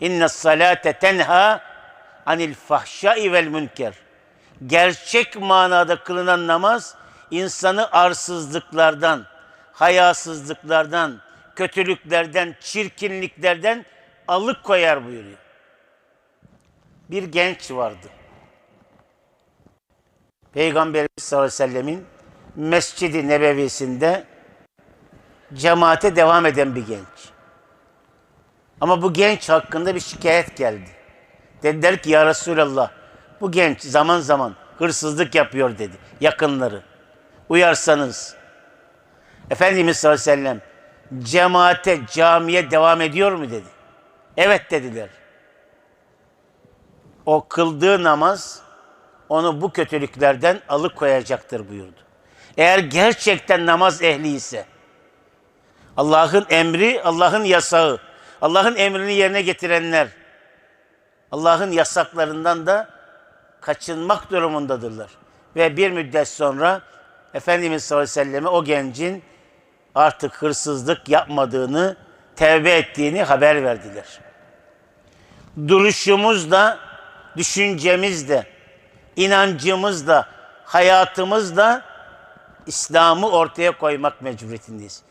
İnne salate tenha anil fahşai vel münker. Gerçek manada kılınan namaz insanı arsızlıklardan, hayasızlıklardan, kötülüklerden, çirkinliklerden alıkoyar buyuruyor. Bir genç vardı. Peygamberimiz sallallahu aleyhi ve sellemin Mescid-i Nebevisinde cemaate devam eden bir genç. Ama bu genç hakkında bir şikayet geldi. Dediler ki ya Resulallah bu genç zaman zaman hırsızlık yapıyor dedi yakınları. Uyarsanız. Efendimiz sallallahu aleyhi ve sellem cemaate, camiye devam ediyor mu dedi. Evet dediler. O kıldığı namaz onu bu kötülüklerden alıkoyacaktır buyurdu. Eğer gerçekten namaz ehli ise Allah'ın emri, Allah'ın yasağı, Allah'ın emrini yerine getirenler Allah'ın yasaklarından da kaçınmak durumundadırlar. Ve bir müddet sonra Efendimiz sallallahu aleyhi ve selleme o gencin artık hırsızlık yapmadığını, tevbe ettiğini haber verdiler. Duruşumuz da, düşüncemiz de, inancımız da, hayatımız da İslam'ı ortaya koymak mecburiyetindeyiz.